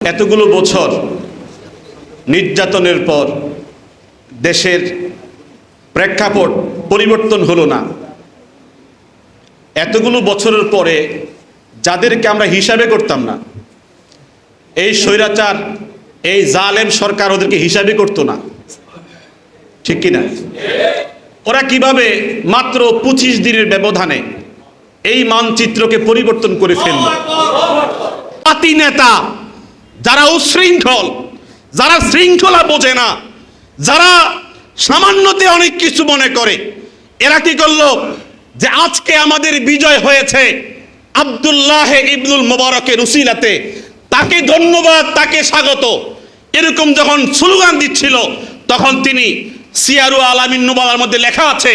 এতগুলো বছর নির্যাতনের পর দেশের প্রেক্ষাপট পরিবর্তন হলো না। এতগুলো বছরের পরে যাদেরকে আমরা হিসাবে করতাম না, এই স্বৈরাচার, এই জালেম সরকার ওদেরকে হিসাবে করতো না। ঠিক কিনা ওরা কীভাবে মাত্র পঁচিশ দিনের ব্যবধানে এই মানচিত্রকে পরিবর্তন করে ফেলল? পাতি নেতা যারা উশৃঙ্খল, যারা শৃঙ্খলা বোঝে না, যারা সামান্যতে অনেক কিছু মনে করে, এরা কি করল? যে আজকে আমাদের বিজয় হয়েছে আব্দুল্লাহ ইবনুল মোবারকের উসিলাতে, তাকে ধন্যবাদ, তাকে স্বাগত। এরকম যখন স্লোগান দিচ্ছিল, তখন তিনি সিয়ারু আলামিন মধ্যে লেখা আছে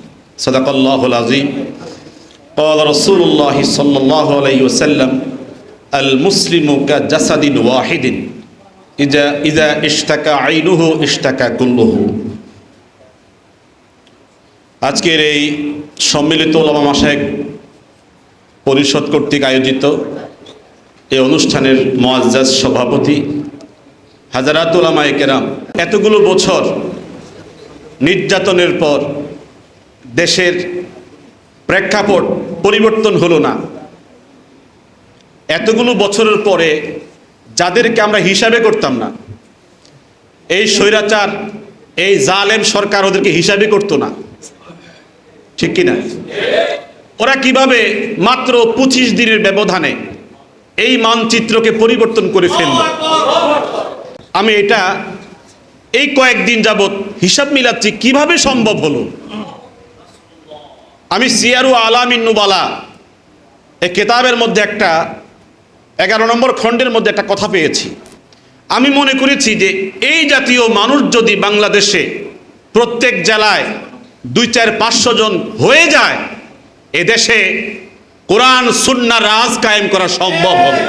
صدق الله العظيم قال رسول الله صلى الله عليه وسلم المسلم كجسد واحد إذا إذا اشتكى عينه اشتكى كله আজকের এই সম্মিলিত ওলামা মাসায়েক পরিষদ কর্তৃক আয়োজিত এই অনুষ্ঠানের মোয়াজ্জাজ সভাপতি হাজারাত ওলামায়ে কেরাম এতগুলো বছর নির্যাতনের পর দেশের প্রেক্ষাপট পরিবর্তন হলো না। এতগুলো বছরের পরে যাদেরকে আমরা হিসাবে করতাম না, এই স্বৈরাচার, এই জালেম সরকার ওদেরকে হিসাবে করতো না। ঠিক কিনা? ওরা কীভাবে মাত্র পঁচিশ দিনের ব্যবধানে এই মানচিত্রকে পরিবর্তন করে ফেলল? আমি এটা এই কয়েকদিন যাবৎ হিসাব মিলাচ্ছি কীভাবে সম্ভব হলো? আমি সিয়ারু আলামিন নুবালা। এই কেতাবের মধ্যে একটা, এগারো নম্বর খণ্ডের মধ্যে একটা কথা পেয়েছি। আমি মনে করেছি যে এই জাতীয় মানুষ যদি বাংলাদেশে প্রত্যেক জেলায় দুই, চার, পাঁচশো জন হয়ে যায়, এদেশে কোরআন, সুন্না, রাজ কায়েম করা সম্ভব হবে।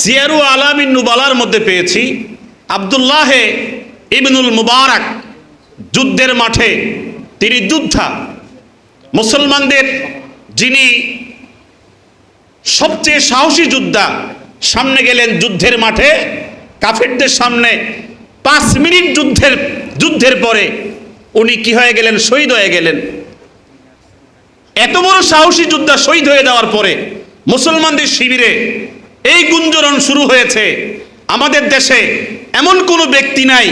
সিয়ারু আলামিন নুবালার মধ্যে পেয়েছি, আবদুল্লাহে ইবনুল মুবারক যুদ্ধের মাঠে তিনি যোদ্ধা। মুসলমানদের যিনি সবচেয়ে সাহসী যোদ্ধা, সামনে গেলেন যুদ্ধের মাঠে। কাফেরদের সামনে পাঁচ মিনিট যুদ্ধের যুদ্ধের পরে উনি কি হয়ে গেলেন? শহীদ হয়ে গেলেন। এত বড় সাহসী যোদ্ধা শহীদ হয়ে যাওয়ার পরে মুসলমানদের শিবিরে এই গুঞ্জরণ শুরু হয়েছে। আমাদের দেশে এমন কোনো ব্যক্তি নাই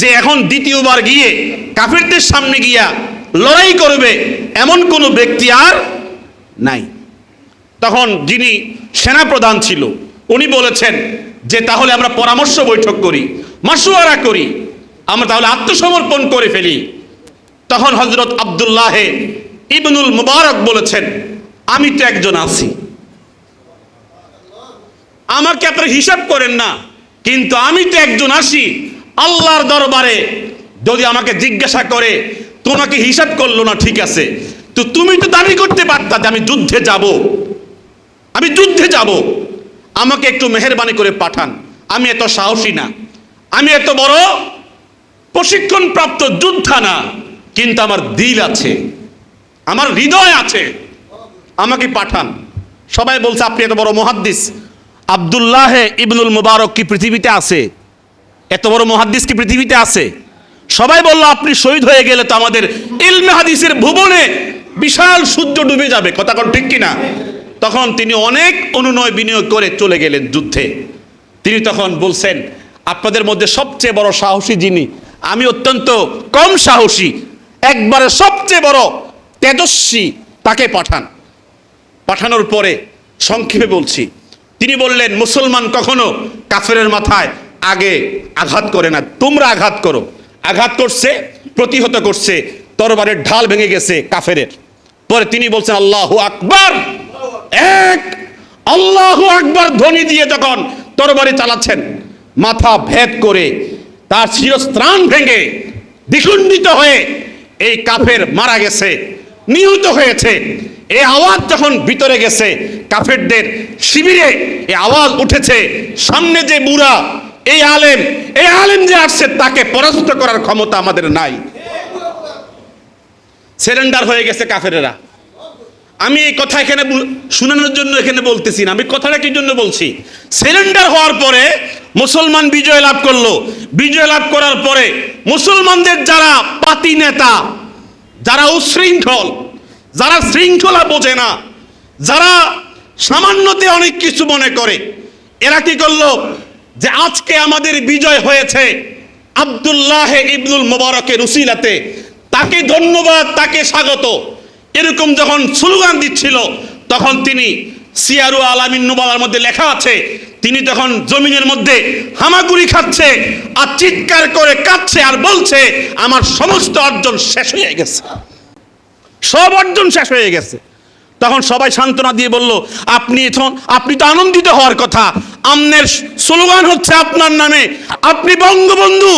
যে এখন দ্বিতীয়বার গিয়ে কাফেরদের সামনে গিয়া লড়াই করবে এমন কোনো ব্যক্তি আর নাই। তখন যিনি সেনাপ্রধান ছিল, উনি বলেছেন যে তাহলে আমরা পরামর্শ বৈঠক করি মাসুয়ারা করি, আমরা তাহলে আত্মসমর্পণ করে ফেলি। তখন হজরত আবদুল্লাহে ইবনুল মুবারক বলেছেন, আমি তো একজন আছি। আমাকে আপনারা হিসাব করেন না? কিন্তু আমি তো একজন আসি। আল্লাহর দরবারে যদি আমাকে জিজ্ঞাসা করে তোমাকে হিসাব করল না? ঠিক আছে। তো তুমি তো দাবি করতে পারতা যে আমি যুদ্ধে যাব। আমি যুদ্ধে যাব। আমাকে একটু মেহরবানি করে পাঠান। আমি এত সাহসী না। আমি এত বড় প্রশিক্ষণপ্রাপ্ত যোদ্ধা না। কিন্তু আমার দিল আছে। আমার হৃদয় আছে। আমাকে পাঠান। সবাই বলছে, আপনি এত বড় মহাদ্দিস। আবদুল্লাহে ইবনুল মুবারক কি পৃথিবীতে আছে? এত বড় মহাদ্দিস কি পৃথিবীতে আছে? সবাই বলল, আপনি শহীদ হয়ে গেলে তো আমাদের ইলমে হাদিসের ভুবনে বিশাল সূর্য ডুবে যাবে। কথা কোন ঠিক কিনা? তখন তিনি অনেক অনুনয় বিনিয়োগ করে চলে গেলেন যুদ্ধে। তিনি তখন বলছেন, আপনাদের মধ্যে সবচেয়ে বড় সাহসী যিনি, আমি অত্যন্ত কম সাহসী, একবারে সবচেয়ে বড় তেজস্বী, তাকে পাঠান। পাঠানোর পরে সংক্ষেপে বলছি, তিনি বললেন, মুসলমান কখনো কাফেরের মাথায় আগে আঘাত করে না, তোমরা আঘাত করো। আঘাত করছে, প্রতিহত করছে, তরবারের ঢাল ভেঙে গেছে কাফেরের। পরে তিনি বলছেন, আল্লাহ আকবার। এক, আল্লাহ আকবার, ধ্বনি দিয়ে যখন তরবারি চালাচ্ছেন, মাথা ভেদ করে তার শিরস্ত্রাণ ভেঙে দ্বিখণ্ডিত হয়ে এই কাফের মারা গেছে, নিহত হয়েছে। এই আওয়াজ যখন ভিতরে গেছে, কাফেরদের শিবিরে এই আওয়াজ উঠেছে, সামনে যে বুড়া এই আলেম এই আলেম যে আসছে, তাকে পরাস্ত করার ক্ষমতা আমাদের নাই। সেরেন্ডার হয়ে গেছে কাফেরেরা। আমি এই কথা এখানে শোনানোর জন্য এখানে বলতেছি না। আমি কথাটা কি জন্য বলছি? সিলিন্ডার হওয়ার পরে মুসলমান বিজয় লাভ করল। বিজয় লাভ করার পরে মুসলমানদের যারা পাতি নেতা, যারা উশৃঙ্খল, যারা শৃঙ্খলা বোঝে না, যারা সামান্যতে অনেক কিছু মনে করে, এরা কি করল? যে আজকে আমাদের বিজয় হয়েছে আব্দুল্লাহ ইবনুল মোবারকের উসিলাতে। তাকে ধন্যবাদ, তাকে স্বাগত। এরকম যখন স্লোগান দিচ্ছিল, তখন তিনি সিয়ারু আলামিন নুবালার মধ্যে লেখা আছে, তিনি তখন জমিনের মধ্যে হামাগুড়ি খাচ্ছে আর চিৎকার করে কাঁদছে আর বলছে, আমার সমস্ত অর্জন শেষ হয়ে গেছে। সব অর্জন শেষ হয়ে গেছে। তখন সবাই সান্ত্বনা দিয়ে বলল, আপনি এখন আপনি তো আনন্দিত হওয়ার কথা। আমনের স্লোগান হচ্ছে আপনার নামে। আপনি বঙ্গবন্ধু,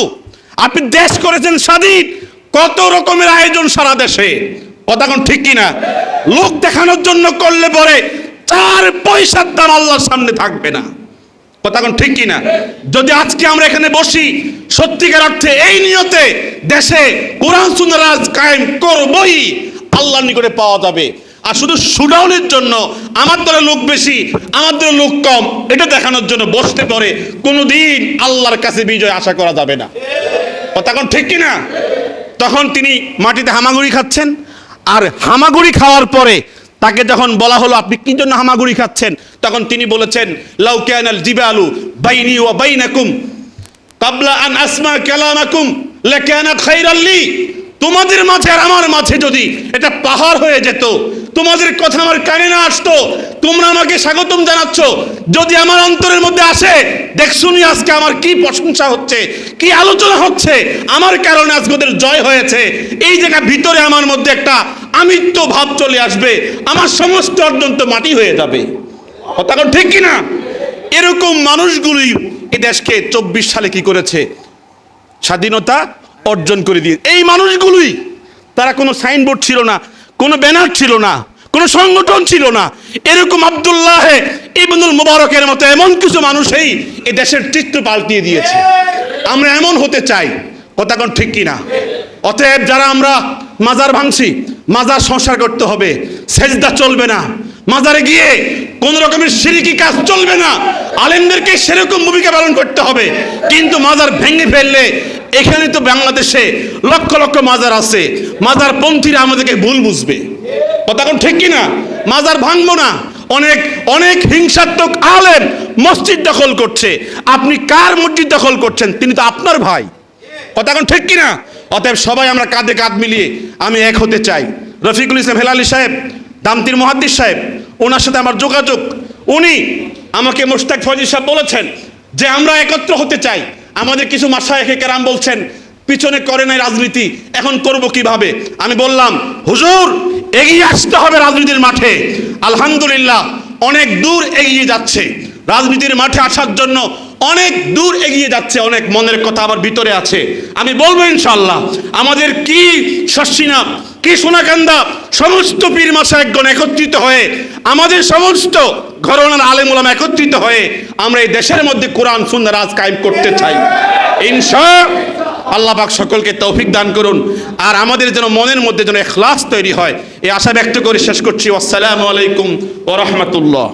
আপনি দেশ করেছেন স্বাধীন, কত রকমের আয়োজন সারা দেশে। কথা কোন ঠিক কিনা? লোক দেখানোর জন্য করলে পরে চার পয়সার দাম আল্লাহর সামনে থাকবে না। কথা কোন ঠিক কিনা? যদি আজকে আমরা এখানে বসি, সত্যিকার অর্থে এই নিয়তে দেশে কোরআন সুন্দরাজ কায়েম করবই, আল্লাহর নিকটে পাওয়া যাবে। আর শুধু শুডাউনের জন্য, আমার দলে লোক বেশি, আমার দলে লোক কম, এটা দেখানোর জন্য বসতে পারে, কোনোদিন আল্লাহর কাছে বিজয় আশা করা যাবে না। কোন ঠিক কিনা তখন তিনি মাটিতে হামাগুড়ি খাচ্ছেন, আর হামাগুড়ি খাওয়ার পরে তাকে যখন বলা হলো, আপনি কি জন্য হামাগুড়ি খাচ্ছেন? তখন তিনি বলেছেন, লাউ ক্যানাল জিবালু বাইনি ওয়া বাইনাকুম, কাবলা আন আসমা কালামাকুম লাকানাত খাইরাল লি। তোমাদের মাঝে আর আমার মাঝে যদি এটা পাহাড় হয়ে যেত, তোমাদের কথা আমার কানে না আসতো, তোমরা আমাকে স্বাগতম জানাচ্ছ, যদি আমার অন্তরের মধ্যে আসে দেখ শুনি আজকে আমার কি প্রশংসা হচ্ছে, কি আলোচনা হচ্ছে, আমার কারণে আজকে ওদের জয় হয়েছে, এই জায়গা ভিতরে আমার মধ্যে একটা আমিত্ব ভাব চলে আসবে, আমার সমস্ত অর্জন তো মাটি হয়ে যাবে। কোন ঠিক কিনা? এরকম মানুষগুলি এই দেশকে চব্বিশ সালে কি করেছে? স্বাধীনতা অর্জন করে দিয়ে এই মানুষগুলোই, তারা কোনো সাইনবোর্ড ছিল না, কোনো ব্যানার ছিল না, কোনো সংগঠন ছিল না। এরকম আবদুল্লাহ ইবনুল মুবারকের মতো এমন কিছু মানুষই এ দেশের চিত্র পাল্টিয়ে দিয়েছে। আমরা এমন হতে চাই, কথা কোন ঠিক কিনা? অতএব যারা আমরা মাজার ভাঙছি, মাজার সংসার করতে হবে, সেজদা চলবে না। মাজারে গিয়ে কোন রকমের সিরিকি কাজ চলবে না। আলেমদেরকে সেরকম ভূমিকা পালন করতে হবে। কিন্তু মাজার ভেঙে ফেললে এখানে তো বাংলাদেশে লক্ষ লক্ষ মাজার আছে। মাজার পন্থীরা আমাদেরকে ভুল বুঝবে। কথা কোন ঠিক কিনা? মাজার ভাঙবো না। অনেক অনেক হিংসাত্মক আলেম মসজিদ দখল করছে। আপনি কার মসজিদ দখল করছেন? তিনি তো আপনার ভাই। কথা এখন ঠিক কিনা? অতএব সবাই আমরা কাঁধে কাঁধ মিলিয়ে আমি এক হতে চাই। রফিকুল ইসলাম হেলালি সাহেব, দামতির মহাদ্দিস সাহেব ওনার সাথে আমার যোগাযোগ। উনি আমাকে মুশতাক ফজির সাহেব বলেছেন যে আমরা একত্র হতে চাই। আমাদের কিছু মাসায়েখে কেরাম বলছেন, পিছনে করে নাই রাজনীতি, এখন করব কীভাবে? আমি বললাম, হুজুর, এগিয়ে আসতে হবে রাজনীতির মাঠে। আলহামদুলিল্লাহ, অনেক দূর এগিয়ে যাচ্ছে। রাজনীতির মাঠে আসার জন্য অনেক দূর এগিয়ে যাচ্ছে, অনেক মনের কথা আমার ভিতরে আছে। আমি বলব ইনশাল্লাহ আমাদের কি শস্যিনা কি সমস্ত পীর মাসা একগণ একত্রিত হয়ে, আমাদের সমস্ত ঘরনার আলেমুলাম একত্রিত হয়ে, আমরা এই দেশের মধ্যে কোরআন সুন্দর রাজ কায়েম করতে চাই। ইনশা আল্লাহ পাক সকলকে তৌফিক দান করুন। আর আমাদের যেন মনের মধ্যে যেন এখলাস তৈরি হয়, এই আশা ব্যক্ত করে শেষ করছি। আসসালামু আলাইকুম ও রহমতুল্লাহ।